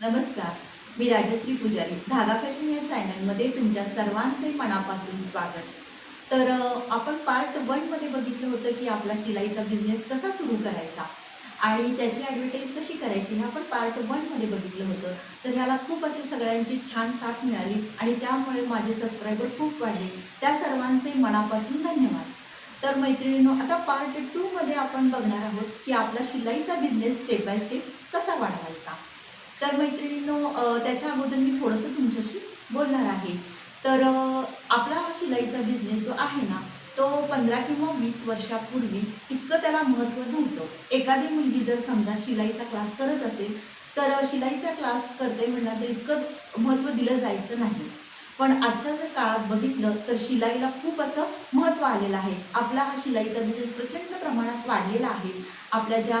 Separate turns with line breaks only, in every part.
नमस्कार मी राजश्री पुजारी धागा फॅशन या चॅनलमध्ये तुमच्या सर्वांचे मनापासून स्वागत. तर आपण पार्ट वनमध्ये बघितलं होतं की आपला शिलाईचा बिझनेस कसा सुरू करायचा आणि त्याची ॲडव्हर्टाईज कशी करायची हे आपण पार्ट वनमध्ये बघितलं होतं. तर ह्याला खूप अशी सगळ्यांची छान साथ मिळाली आणि त्यामुळे माझे सबस्क्रायबर खूप वाढले. त्या सर्वांचे मनापासून धन्यवाद. तर मैत्रिणींनो आता पार्ट टूमध्ये आपण बघणार आहोत की आपला शिलाईचा बिझनेस स्टेप बाय स्टेप कसा वाढवायचा. तर मैत्रिणींनो त्याच्या अगोदर मी थोडंसं तुमच्याशी बोलणार आहे. तर आपला हा शिलाईचा बिझनेस जो आहे ना तो पंधरा किंवा वीस वर्षापूर्वी इतकं त्याला महत्त्व नव्हतं. एखादी मुलगी जर समजा शिलाईचा क्लास करत असेल तर शिलाईचा क्लास करते म्हणणार तर इतकं महत्त्व दिलं जायचं नाही. पण आजच्या जर काळात बघितलं तर शिलाईला खूप असं महत्त्व आलेलं आहे. आपला हा शिलाईचा बिझनेस प्रचंड प्रमाणात वाढलेला आहे. आपल्या ज्या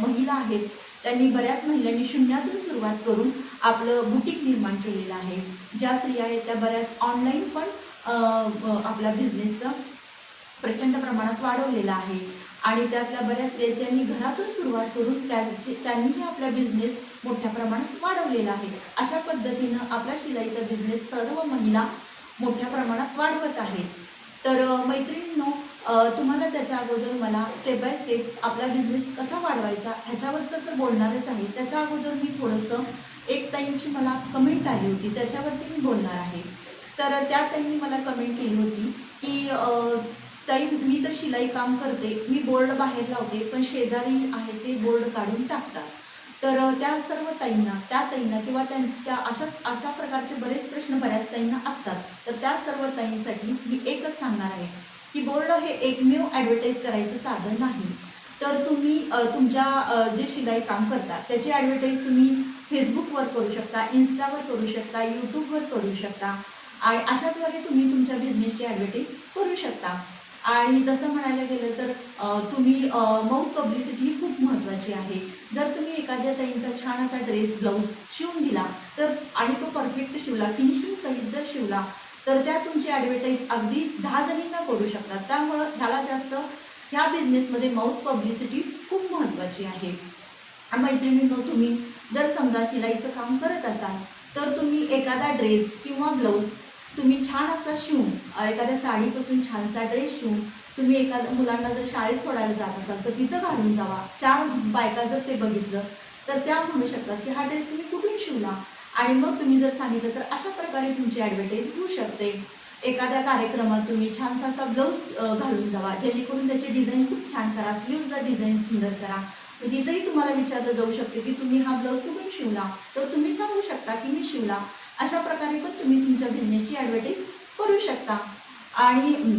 महिला आहेत त्यांनी बऱ्याच महिलांनी शून्यातून सुरुवात करून आपलं बुटीक निर्माण केलेलं आहे. ज्या स्त्रिया आहेत त्या बऱ्याच ऑनलाईन पण आपला आपल्या बिझनेसचं प्रचंड प्रमाणात वाढवलेलं आहे. आणि त्यातल्या बऱ्याच स्त्रिया ज्यांनी घरातून सुरुवात करून त्यांचे त्यांनीही आपला बिझनेस मोठ्या प्रमाणात वाढवलेला आहे. अशा पद्धतीनं आपला शिलाईचा बिझनेस सर्व महिला मोठ्या प्रमाणात वाढवत आहेत. तर मैत्रिणींनो तुम्हाला त्याच्या अगोदर मला स्टेप बाय स्टेप आपला बिझनेस कसा वाढवायचा ह्याच्यावर तर बोलणारच आहे. त्याच्या अगोदर मी थोडंसं एक ताईंची मला कमेंट आली होती. त्याच्यावरती मी बोलणार आहे. तर त्या ताईंनी मला कमेंट केली होती की ताई मी तर शिलाई काम करते. मी बोर्ड बाहेर लावते पण शेजारी आहे ते बोर्ड काढून टाकतात. तर त्या सर्व ताईंना त्या ताईंना किंवा त्यांच्या अशा अशा प्रकारचे बरेच प्रश्न बऱ्याच ताईंना असतात. तर त्या सर्व ताईंसाठी मी एकच सांगणार आहे. की बोर्ड हे एकमेव ॲडव्हर्टाईज करायचं साधन नाही. तर तुम्ही तुमच्या जे शिलाई काम करता त्याची ॲडव्हर्टाईज तुम्ही फेसबुकवर करू शकता इन्स्टावर करू शकता यूट्यूबवर करू शकता. आणि अशाद्वारे तुम्ही तुमच्या बिझनेसची ॲडव्हर्टाईज करू शकता. आणि तसं म्हणायला गेलं तर तुम्ही मऊ पब्लिसिटी ही खूप महत्त्वाची आहे. जर तुम्ही एखाद्या ताईंचा छान असा ड्रेस ब्लाऊज शिवून दिला तर आणि तो परफेक्ट शिवला फिनिशिंग सहित जर शिवला तर त्या तुमची ॲडव्हर्टाईज अगदी दहा जणींना करू शकतात. त्यामुळं ह्याला जास्त ह्या बिझनेसमध्ये माउथ पब्लिसिटी खूप महत्त्वाची आहे. मैत्रिणींनो तुम्ही जर समजा शिलाईचं काम करत असाल तर तुम्ही एखादा ड्रेस किंवा ब्लाऊज तुम्ही छान असा शिवून एखाद्या साडीपासून छानसा ड्रेस शिवून तुम्ही एखाद्या मुलांना जर शाळेत सोडायला जात असाल तर तिथं घालून जावा. चार बायका जर ते बघितलं तर त्या म्हणू शकतात की हा ड्रेस तुम्ही कुठून शिवला? आणि मग तुम्ही जर सांगितलं तर अशा प्रकारे तुमची ॲडव्हर्टाईज होऊ शकते. एखाद्या कार्यक्रमात तुम्ही छानसा असा ब्लाऊज घालून जावा जेणेकरून त्याची डिझाईन खूप छान करा स्लीव्जला डिझाईन सुंदर करा. तिथेही तुम्हाला विचारलं जाऊ शकते की तुम्ही हा ब्लाऊज कुठून शिवला? तर तुम्ही सांगू शकता की मी शिवला. अशा प्रकारे पण तुम्ही तुमच्या बिझनेसची ॲडव्हर्टाईज करू शकता. आणि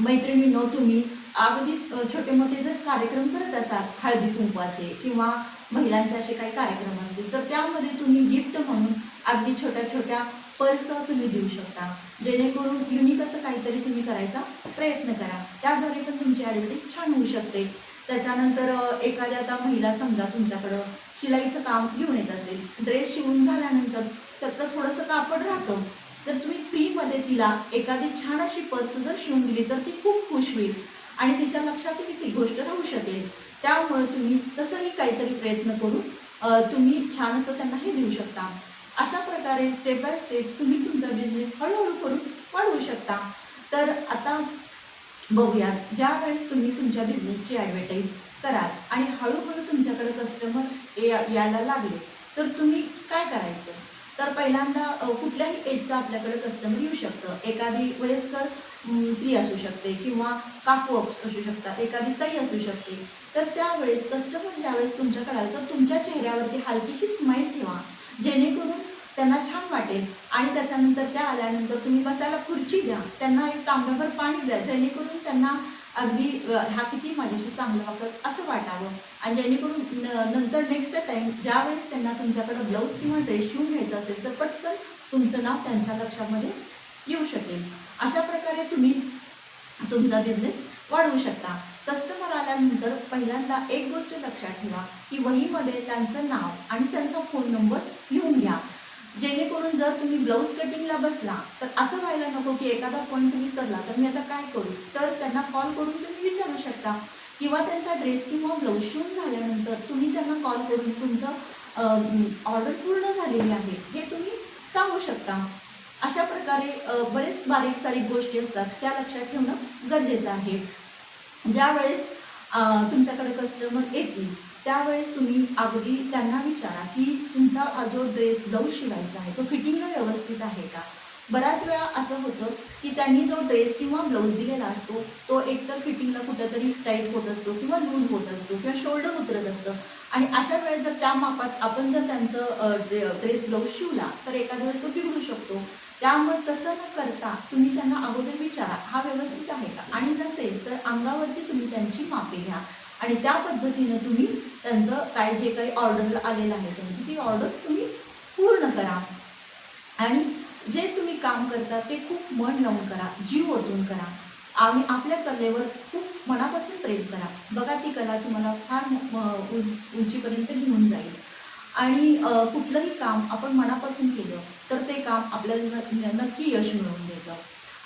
मैत्रिणींनो तुम्ही अगदी छोटे मोठे जर कार्यक्रम करत असाल हळदी कुंकवाचे किंवा महिलांचे असे काही कार्यक्रम असतील तर त्यामध्ये तुम्ही गिफ्ट म्हणून अगदी छोट्या छोट्या पर्स तुम्ही देऊ शकता. जेणेकरून युनिक असं काहीतरी तुम्ही करायचा प्रयत्न करा. त्याद्वारे पण तुमची ॲडव्हर्टाईज छान होऊ शकते. त्याच्यानंतर एखाद्या आता महिला समजा तुमच्याकडं शिलाईचं काम घेऊन येत असेल ड्रेस शिवून झाल्यानंतर त्यातलं थोडंसं कापड राहतं. तर तुम्ही फ्रीमध्ये तिला एखादी छान अशी पर्स जर शिवून दिली तर ती खूप खुश होईल. आणि तिच्या लक्षातही ती गोष्ट राहू शकेल. त्यामुळे तुम्ही तसंही काहीतरी प्रयत्न करून तुम्ही छान असं त्यांना हे देऊ शकता. अशा प्रकारे स्टेप बाय स्टेप तुम्ही तुमचा बिझनेस हळूहळू करून वाढवू शकता. तर आता बघूयात ज्या वेळेस तुम्ही तुमच्या बिझनेसची ॲडव्हर्टाईज कराल आणि हळूहळू तुमच्याकडे कस्टमर यायला लागले तर तुम्ही काय करायचं? तर पहिल्यांदा कुठल्याही एजचा आपल्याकडे कस्टमर येऊ शकतं. एखादी वयस्कर स्त्री असू शकते किंवा काकू असू शकतात एखादी ताई असू शकते. तर त्यावेळेस कस्टमर ज्यावेळेस तुमच्याकडे आले तर तुमच्या चेहऱ्यावरती हलकीशी स्माईल ठेवा. जेणेकरून त्यांना छान वाटेल आणि त्याच्यानंतर त्या आल्यानंतर तुम्ही बसायला खुर्ची द्या. त्यांना एक तांब्याभर पाणी द्या जेणेकरून त्यांना अगदी हा किती माझ्याशी चांगलं वागतात असं वाटावं. आणि जेणेकरून न- नंतर नेक्स्ट टाईम ज्यावेळेस त्यांना तुमच्याकडं ब्लाऊज किंवा ड्रेस शिवून घ्यायचा असेल तर पटकन तुमचं नाव त्यांच्या लक्षामध्ये येऊ शकेल. अशा प्रकारे तुम्ही तुमचा बिझनेस वाढवू शकता. कस्टमर आल्यानंतर पहिल्यांदा एक गोष्ट लक्षात ठेवा की वहीमध्ये त्यांचं नाव आणि त्यांचा फोन नंबर लिहून घ्या. जेणेकरून जर तुम्ही ब्लाऊज कटिंगला बसला तर असं व्हायला नको की एखादा पॉईंट विसरला तर मी आता काय करू? तर त्यांना कॉल करून तुम्ही विचारू शकता. किंवा त्यांचा ड्रेस किंवा ब्लाऊज शिवून झाल्यानंतर तुम्ही त्यांना कॉल करून तुमचं ऑर्डर पूर्ण झालेली आहे. हे तुम्ही सांगू शकता. अशा प्रकारे बरेच बारीक सारीक गोष्टी असतात त्या लक्षात ठेवणं गरजेचं आहे. ज्यावेळेस तुमच्याकडे कस्टमर येतील त्यावेळेस तुम्ही अगदी त्यांना विचारा की तुमचा हा जो ड्रेस ब्लाऊज शिवायचा आहे तो फिटिंगला व्यवस्थित आहे का? बऱ्याच वेळा असं होतं की त्यांनी जो ड्रेस किंवा ब्लाऊज दिलेला असतो तो एकतर फिटिंगला कुठंतरी टाईट होत असतो किंवा लूज होत असतो किंवा शोल्डर उतरत असतं. आणि अशा वेळेस जर त्या मापात आपण जर त्यांचं ड्रेस ब्लाऊज शिवला तर एखाद्या वेळेस तो बिघडू शकतो. त्यामुळे तसं न करता तुम्ही त्यांना अगोदर विचारा हा व्यवस्थित आहे का? आणि नसेल तर अंगावरती तुम्ही त्यांची मापे घ्या. आणि त्या पद्धतीनं तुम्ही त्यांचं काय जे काही ऑर्डर आलेलं आहे त्यांची ती ऑर्डर तुम्ही पूर्ण करा. आणि जे तुम्ही काम करता ते खूप मन लावून करा जीव ओतून करा. आणि आपल्या कलेवर खूप मनापासून प्रेम करा. बघा ती कला तुम्हाला फार उंचीपर्यंत घेऊन जाईल. आणि कुठलंही काम आपण मनापासून केलं तर ते काम आपल्याला नक्की यश मिळवून देतं.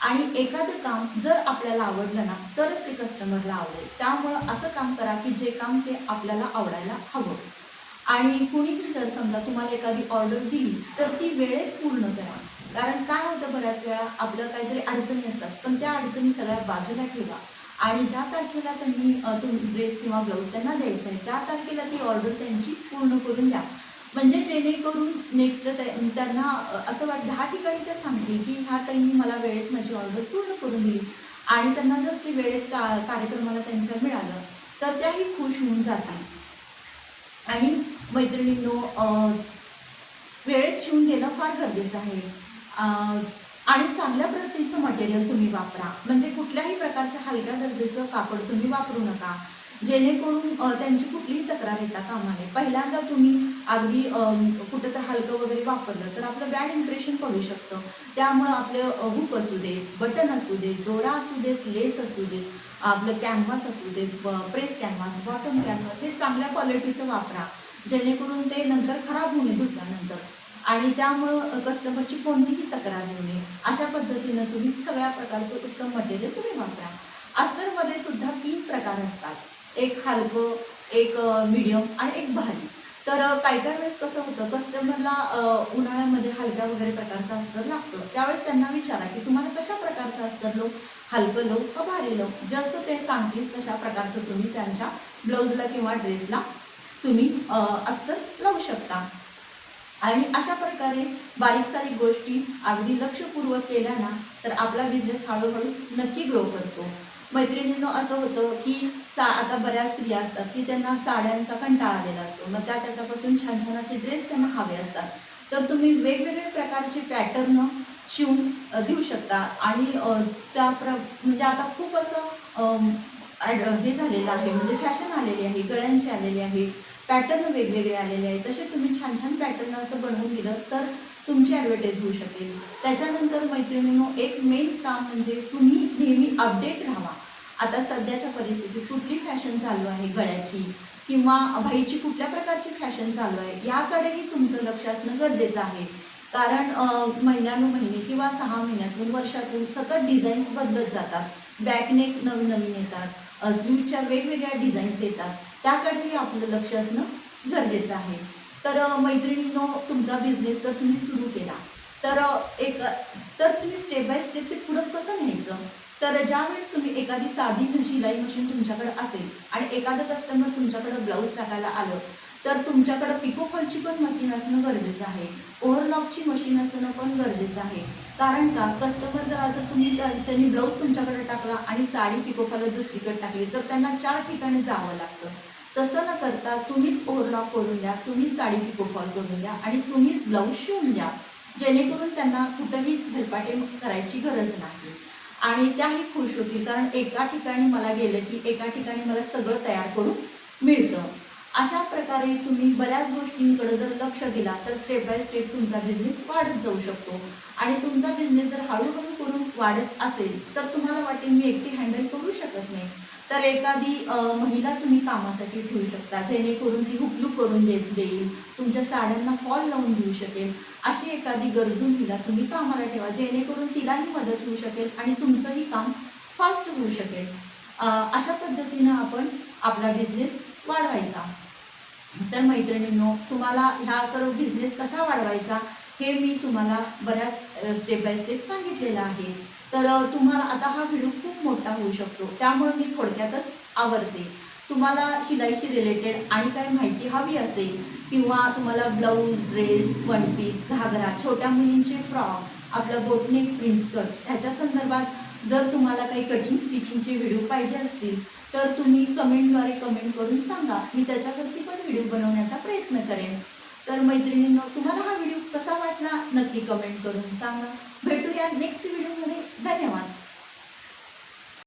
आणि एखादं काम जर आपल्याला आवडलं ना तरच ते कस्टमरला आवडेल. त्यामुळं असं काम करा की जे काम ते आपल्याला आवडायला हवं. आणि कुणीही जर समजा तुम्हाला एखादी ऑर्डर दिली तर ती वेळेत पूर्ण करा. कारण काय होतं बऱ्याच वेळा आपलं काहीतरी अडचणी असतात पण त्या अडचणी सगळ्या बाजूला ठेवा. आणि ज्या तारखेला त्यांनी अ, ड्रेस किंवा ब्लाऊज त्यांना द्यायचा आहे त्या तारखेला ती ऑर्डर त्यांची पूर्ण करून द्या. म्हणजे जेणेकरून नेक्स्ट टाईम त्यांना असं वाट दहा ठिकाणी त्या सांगतील की ह्या ताईंनी मला वेळेत माझी ऑर्डर पूर्ण करून दिली. आणि त्यांना जर ते वेळेत का कार्यक्रमाला त्यांच्या मिळालं तर त्याही खुश होऊन जातात आणि मैत्रिणींनो वेळेत शिवून घेणं फार गरजेचं आहे. आणि चांगल्या प्रतीचं मटेरियल तुम्ही वापरा. म्हणजे कुठल्याही प्रकारच्या हलक्या दर्जाचं कापड तुम्ही वापरू नका. जेणेकरून त्यांची कुठलीही तक्रार येता कामा नये. पहिल्यांदा तुम्ही अगदी कुठं तर हलकं वगैरे वापरलं तर आपलं बॅड इम्प्रेशन पडू शकतं. त्यामुळं आपलं हुक असू दे बटन असू देत दोरा असू देत लेस असू देत आपलं कॅनव्हास असू देत प्रेस कॅनव्हास बॉटम कॅनव्हास हे चांगल्या क्वालिटीचं वापरा. जेणेकरून ते नंतर खराब होणे धुतल्यानंतर आणि त्यामुळं कस्टमरची कोणतीही तक्रार येऊ नये. अशा पद्धतीनं तुम्ही सगळ्या प्रकारचं उत्तम मटेरियल तुम्ही वापरा. अस्तरमध्ये सुद्धा तीन प्रकार असतात. एक हलकं एक मिडियम आणि एक भारी. तर काही काही वेळेस कसं होतं कस्टमरला उन्हाळ्यामध्ये हलक्या वगैरे प्रकारचं अस्तर लागतं. त्यावेळेस त्यांना विचारा की तुम्हाला कशा प्रकारचं अस्तर लो? हलकं लो का भारी लो? जसं ते सांगतील तशा प्रकारचं तुम्ही त्यांच्या ब्लाऊजला किंवा ड्रेसला तुम्ही अस्तर लावू शकता. आणि अशा प्रकारे बारीक सारीक गोष्टी अगदी लक्षपूर्वक केल्या ना तर आपला बिझनेस हळूहळू नक्की ग्रो करतो. मैत्रिणींनो असं होतं की सा आता बऱ्याच स्त्रिया असतात की त्यांना साड्यांचा कंटाळा आलेला असतो. मग त्या त्याच्यापासून छान छान असे ड्रेस त्यांना हवे असतात. तर तुम्ही वेगवेगळे प्रकारचे पॅटर्न शिवून देऊ शकता. आणि त्या प्र म्हणजे आता खूप असं ॲड- हे झालेलं आहे. म्हणजे फॅशन आलेली आहे गळ्यांची आलेली आहे. पॅटर्न वेगवेगळे आलेले आहेत. तसे तुम्ही छान छान पॅटर्न असं बनवून दिलं तर तुमची ॲडव्हर्टाईज होऊ शकेल. त्याच्यानंतर मैत्रिणींनो एक मेन काम म्हणजे तुम्ही नेहमी अपडेट राहा आता सध्याच्या परिस्थितीत कुठली फॅशन चालू आहे गळ्याची? किंवा भाईची कुठल्या प्रकारची फॅशन चालू आहे? याकडेही तुमचं लक्ष असणं गरजेचं आहे. कारण अं, महिन्यानुमहिने किंवा सहा महिन्यातून वर्षातून सतत डिझाईन्स बदलत जातात. बॅकनेक नवनवीन येतात. स्लीवच्या वेगवेगळ्या डिझाईन्स येतात. त्याकडेही आपलं लक्ष असणं गरजेचं आहे. तर मैत्रिणींनो तुमचा बिझनेस जर तुम्ही सुरू केला. तर एक तर तुम्ही स्टेप बाय स्टेप ते पुढं कसं न्यायचं? तर ज्यावेळेस तुम्ही एखादी साधी शिलाई मशीन तुमच्याकडे असेल आणि एखादं कस्टमर तुमच्याकडं ब्लाऊज टाकायला आलं तर तुमच्याकडं पिकोफॉलची पण मशीन असणं गरजेचं आहे. ओव्हरलॉकची मशीन असणं पण गरजेचं आहे. कारण का? कस्टमर जर आता तुम्ही त्यांनी ब्लाऊज तुमच्याकडे टाकला आणि साडी पिकोफॉल दुसरीकडे टाकली तर त्यांना चार ठिकाणी जावं लागतं. तसं न करता तुम्हीच ओव्हरलॉक करून द्या तुम्हीच साडी पिकोफॉल करून द्या आणि तुम्हीच ब्लाऊज शिवून द्या. जेणेकरून त्यांना कुठंही हेलपाटे करायची गरज नाही. आणि त्याही खुश होतील कारण एका ठिकाणी मला गेलं की एका ठिकाणी मला सगळं तयार करून मिळतं. अशा प्रकारे तुम्ही बऱ्याच गोष्टींकडे जर लक्ष दिला तर स्टेप बाय स्टेप तुमचा बिझनेस वाढत जाऊ शकतो. आणि तुमचा बिझनेस जर हळूहळू करून वाढत असेल तर तुम्हाला वाटेल मी एकटी हँडल करू तर एखादी महिला तुम्ही कामासाठी ठेवू शकता जेणेकरून ती हुकलूक करून देत देईल तुमच्या साड्यांना फॉल लावून देऊ शकेल अशी एखादी गरजू महिला तुम्ही कामाला ठेवा जेणेकरून तिलाही मदत होऊ शकेल आणि तुमचंही काम फास्ट होऊ शकेल. अशा पद्धतीनं आपण आपला बिझनेस वाढवायचा. तर मैत्रिणींनो तुम्हाला ह्या सर्व बिझनेस कसा वाढवायचा हे मी तुम्हाला बऱ्याच स्टेप बाय स्टेप सांगितलेलं आहे. तर तुम्हाला आता हा व्हिडिओ खूप मोठा होऊ शकतो. त्यामुळे मी थोडक्यातच आवडते तुम्हाला शिलाईशी रिलेटेड आणि काही माहिती हवी असेल किंवा तुम्हाला blouse dress one piece ghagra छोट्या मुलींचे फ्रॉक आपलं बोटनेक प्रिन्स कट ह्याच्या संदर्भात जर तुम्हाला काही कटिंग स्टिचिंगचे व्हिडिओ पाहिजे असतील तर तुम्ही कमेंटद्वारे कमेंट करून सांगा. मी त्याच्यावरती पण व्हिडिओ बनवण्याचा प्रयत्न करेन. तर मैत्रिणींनो तुम्हाला हा व्हिडिओ कसा वाटला? नक्की कमेंट करून सांगा. भेटूया नेक्स्ट व्हिडिओमध्ये धन्यवाद.